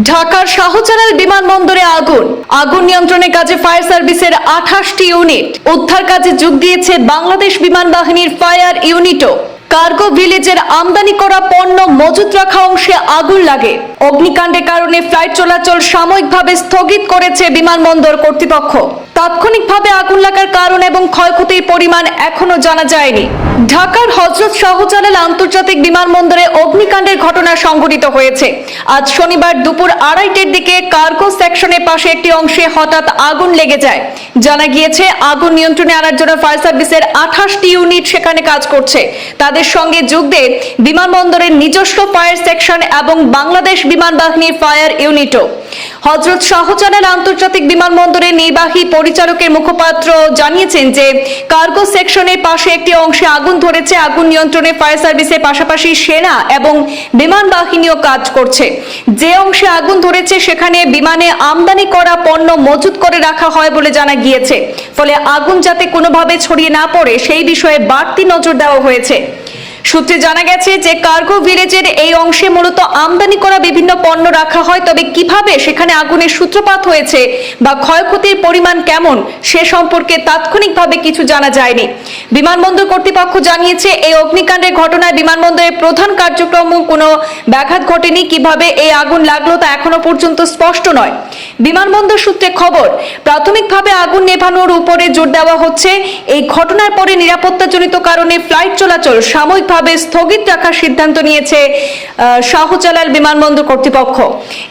ঢাকার শাহজালাল বিমানবন্দরে আগুন। আগুন নিয়ন্ত্রণের কাজে ফায়ার সার্ভিসের আঠাশটি ইউনিট। উদ্ধার কাজে যোগ দিয়েছে বাংলাদেশ বিমান বাহিনীর ফায়ার ইউনিটও। কার্গো ভিলেজের আমদানি করা পণ্য মজুত রাখা অংশে আগুন লাগে। অগ্নিকাণ্ডের কারণে ফ্লাইট চলাচল সাময়িকভাবে স্থগিত করেছে বিমানবন্দর কর্তৃপক্ষ। তাৎক্ষণিকভাবে আগুন লাগার কারণ এবং ক্ষয়ক্ষতির পরিমাণ এখনও জানা যায়নি। ঢাকার হজরত শাহজালাল আন্তর্জাতিক বিমানবন্দরে অগ্নিকাণ্ডের ঘটনা সংঘটিত হয়েছে। আজ শনিবার দুপুর আড়াইটের দিকে কার্গো সেকশনের পাশে একটি অংশে হঠাৎ আগুন লেগে যায়। জানা গিয়েছে, আগুন নিয়ন্ত্রণে আনার জন্য ফায়ার সার্ভিসের আঠাশটি ইউনিট সেখানে কাজ করছে। তাদের সঙ্গে যোগ দেয় বিমানবন্দরের নিজস্ব ফায়ার সেকশন এবং বাংলাদেশ বিমান বাহিনীর ফায়ার ইউনিটও। হজরত শাহজালাল আন্তর্জাতিক বিমানবন্দরের নির্বাহী পরিচালকের মুখপাত্র জানিয়েছেন যে, কার্গো সেকশনের পাশে একটি অংশে আগুন ধরেছে, আগুন নিয়ন্ত্রণে ফায়ার সার্ভিসের পাশাপাশি সেনা এবং বিমান বাহিনীও কাজ করছে। যে অংশে আগুন ধরেছে, সেখানে বিমানে আমদানি করা পণ্য মজুত করে রাখা হয় বলে জানা গিয়েছে। ফলে আগুন যাতে কোনোভাবে ছড়িয়ে না পড়ে, সেই বিষয়ে বাড়তি নজর দেওয়া হয়েছে। সূত্রে জানা গেছে যে কার্গো ভিলেজের এই অংশে মূলত আমদানি করা বিভিন্ন পণ্য রাখা হয়, তবে কীভাবে সেখানে আগুনের সূত্রপাত হয়েছে বা ক্ষয়ক্ষতির পরিমাণ কেমন সে সম্পর্কে তাৎক্ষণিকভাবে কিছু জানা যায়নি। বিমানবন্দর কর্তৃপক্ষ জানিয়েছে, এই অগ্নিকাণ্ডের ঘটনায় বিমানবন্দরের প্রধান কার্যক্রম কোনো ব্যাঘাত ঘটেনি, কীভাবে এই আগুন লাগল তা এখনও পর্যন্ত স্পষ্ট নয়। বিমানবন্দর সূত্রে খবর, প্রাথমিকভাবে আগুন নেভানোর উপরে জোর দেওয়া হচ্ছে। এই ঘটনার পরে নিরাপত্তাজনিত কারণে ফ্লাইট চলাচল সাময়িকভাবে স্থগিত রাখার সিদ্ধান্ত নিয়েছে শাহজালাল বিমানবন্দর কর্তৃপক্ষ।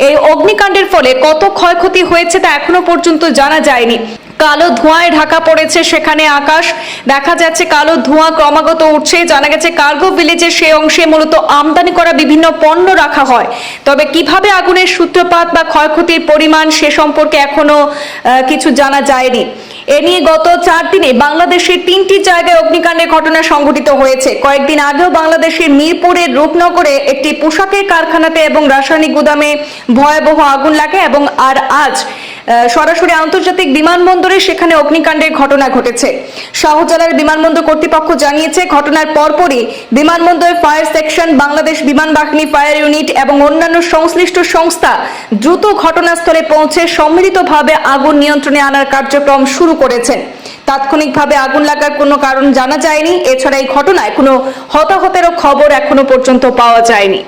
এই অগ্নিকাণ্ডের ফলে কত ক্ষয়ক্ষতি হয়েছে তা এখনও পর্যন্ত জানা যায়নি। কালো ধোঁয়ায় ঢাকা পড়েছে সেখানে আকাশ। দেখা যাচ্ছে কালো ধোঁয়া ক্রমাগত উঠছে। জানা গেছে কার্গো ভিলেজের সেই অংশে মূলত আমদানি করা বিভিন্ন পণ্য রাখা হয়। তবে কীভাবে আগুনের সূত্রপাত বা ক্ষয়ক্ষতির পরিমাণ সে সম্পর্কে এখনও কিছু জানা যায়নি। এ নিয়ে গত চার দিনে বাংলাদেশের তিনটি জায়গায় অগ্নিকাণ্ডের ঘটনা সংঘটিত হয়েছে। কয়েকদিন আগেও বাংলাদেশের মিরপুরের রূপনগরে একটি পোশাকের কারখানাতে এবং রাসায়নিক গুদামে ভয়াবহ আগুন লাগে এবং আর আজ সরাসরি আন্তর্জাতিক বিমানবন্দরে সেখানে অগ্নিকাণ্ডের ঘটনা ঘটেছে। শাহজালাল বিমানবন্দর কর্তৃপক্ষ জানিয়েছে, ঘটনার পরপরই বিমানবন্দরের ফায়ার সেকশন, বাংলাদেশ বিমান বাহিনী, ফায়ার ইউনিট এবং অন্যান্য সংশ্লিষ্ট সংস্থা দ্রুত ঘটনাস্থলে পৌঁছে সম্মিলিতভাবে আগুন নিয়ন্ত্রণে আনার কার্যক্রম শুরু করেছেন। তাৎক্ষণিকভাবে আগুন লাগার কোনো কারণ জানা যায়নি। এছাড়া এই ঘটনায় কোনো হতাহতেরও খবর এখনও পর্যন্ত পাওয়া যায়নি।